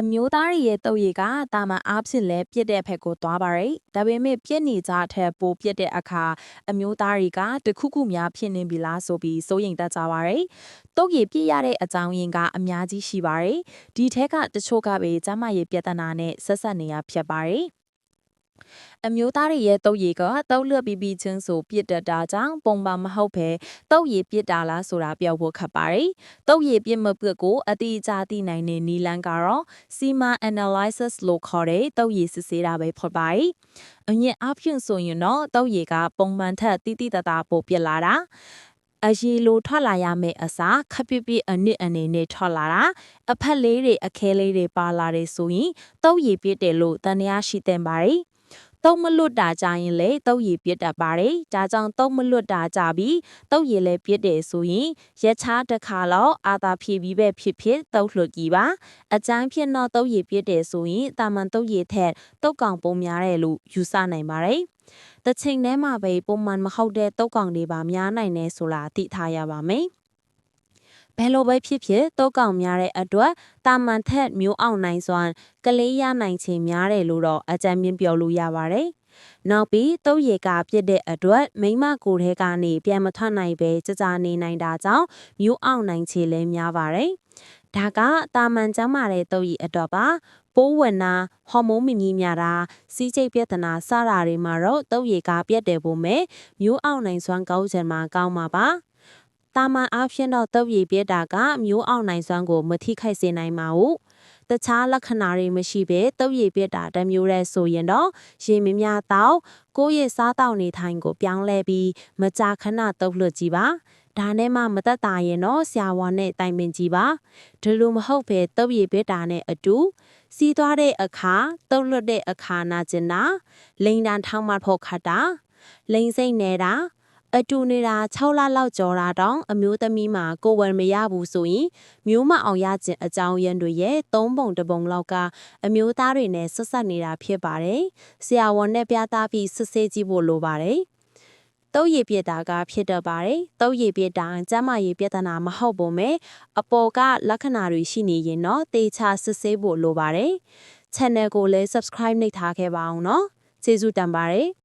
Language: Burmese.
အမျိုးသားတွေရဲ့တုပ်ရည်ကတာမန်အားဖြင့်လည်းပြစ်တဲ့ဘက်ကိုသွားပါတယ်။ဒါပေမဲ့ပြစ်နေကြအထက်ပိုပြစ်တဲ့အခါအမျိုးသားတွေကတခုခုများဖြစ်နေပြီလားဆိုပြီးစိုးရိမ်တတ်ကြပါတယ်။တုပ်ရည်ပြစ်ရတဲ့အကြောင်းရင်းကအများကြီးရှိပါတယ်။ဒီထက်ကတချို့ကပဲကျန်းမရေးပြဿနာနဲ့ဆက်ဆက်နေရဖြစ်ပါတယ်။ အမျိုးသားတွေရဲ့တုပ်ရည်ကတုပ်လွတ်ပြီးပြီးချင်းဆိုပြစ်တတ်တာကြောင့်ပုံပါမဟုတ်ပဲတုပ်ရည်ပြစ်တာလားဆိုတာပြောဖို့ခက်ပါတယ်။တုပ်ရည်ပြစ်မပြစ်ကိုအတိအကျသိနိုင်တဲ့နီလန်းကတော့ SEMA analysis လို့ခေါ်တဲ့တုပ်ရည်စစ်ဆေးတာပဲဖြစ်ပါတယ်။အမြင့်အဖြစ်ဆိုရင်တော့တုပ်ရည်ကပုံမှန်ထက်တိတိတသားပိုပြစ်လာတာအရီလိုထွက်လာရမယ့်အစားခပ်ပြပြအနစ်အနေနဲ့ထွက်လာတာအဖက်လေးတွေအခဲလေးတွေပါလာတယ်ဆိုရင်တုပ်ရည်ပြစ်တယ်လို့တန်တရားရှိတဲ့ပါတယ် တုံးမလွတ်တာကြရင်လေတုပ်ရည်ပြစ်တတ်ပါတယ်။ဒါကြောင့်တုံးမလွတ်တာကြပြီးတုပ်ရည်လည်းပြစ်တယ်ဆိုရင်ရက်ချားတစ်ခါတော့အာသာဖြည့်ပြီးပဲဖြစ်ဖြစ်တုပ်လွတ်ကြီးပါ။အကျန်းဖြစ်တော့တုပ်ရည်ပြစ်တယ်ဆိုရင်တာမန်တုပ်ရည်ထက်တုပ်ကောင်ပုံများတယ်လို့ယူဆနိုင်ပါတယ်။တစ်ချိန်တည်းမှာပဲပုံမှန်မဟုတ်တဲ့တုပ်ကောင်တွေပါများနိုင်တယ်ဆိုတာသိထားရပါမယ်။ ဘယ်လိုပဲဖြစ်ဖြစ်တောကောင်များတဲ့အတွက်တာမန်ထက်မျိုးအောင်နိုင်စွမ်းကလေးရနိုင်ခြင်းများတယ်လို့တော့အကြံပြပြောလို့ရပါတယ်။နောက်ပြီးတုပ်ရည်ကပြစ်တဲ့အတွက်မိမကိုယ်ထဲကနေပြန်မထွက်နိုင်ပဲကြကြနေနိုင်တာကြောင့်မျိုးအောင်နိုင်ခြင်းလည်းများပါတယ်။ဒါကတာမန်ကျမ်းမာတဲ့တုပ်ရည်အတွက်ပါပိုးဝင်နာဟော်မုန်းမမြီးများတာစီးကျိတ်ပြဿနာစတာတွေမှာတော့တုပ်ရည်ကပြတ်တယ်ပုံမဲ့မျိုးအောင်နိုင်စွမ်းကောင်းချင်မှာကောင်းမှာပါ။ တာမန်အားဖြင့်တော့တုပ်ရည်ပြတာကမျိုးအောင်နိုင်စွမ်းကိုမထိခိုက်စေနိုင်ပါဘူး။တခြားလက္ခဏာတွေမရှိဘဲတုပ်ရည်ပြတာတစ်မျိုးတည်းဆိုရင်တော့ရေမများတော့ကိုယ့်ရဲ့စားတောက်နေထိုင်ကိုပြောင်းလဲပြီးမကြာခဏတုပ်လွတ်ကြည့်ပါ။ဒါနဲ့မှမသက်သာရင်တော့ဆရာဝန်နဲ့တိုင်ပင်ကြည့်ပါဒီလိုမဟုတ်ဘဲတုပ်ရည်ပြတာနဲ့အတူစီးသွားတဲ့အခါတုပ်လွတ်တဲ့အခါနာကျင်တာလိန်တန်ထောင်းမဖို့ခတ်တာလိန်စိတ်နေတာ အတူနေတာ6လလောက်ကျော်တာတောင်အမျိုးသမီးမှာကိုဝယ်မရဘူးဆိုရင်မျိုးမအောင်ရခြင်းအကြောင်းရင်းတွေရဲ့၃ပုံတစ်ပုံလောက်ကအမျိုးသားတွေနဲ့ဆက်ဆက်နေတာဖြစ်ပါတယ်။ဆရာဝန်နဲ့ပြသပြီးစစ်ဆေးကြည့်ဖို့လိုပါတယ်။တုပ်ရည်ပြတာကဖြစ်တတ်ပါတယ်။တုပ်ရည်ပြတာကျန်းမာရေးပြဿနာမဟုတ်ပုံမဲ့အပေါ်ကလက္ခဏာတွေရှိနေရင်တော့တေချာစစ်ဆေးဖို့လိုပါတယ်။ channel ကိုလည်း subscribe နှိပ်ထားခဲ့ပါအောင်နော်။ကျေးဇူးတင်ပါတယ်။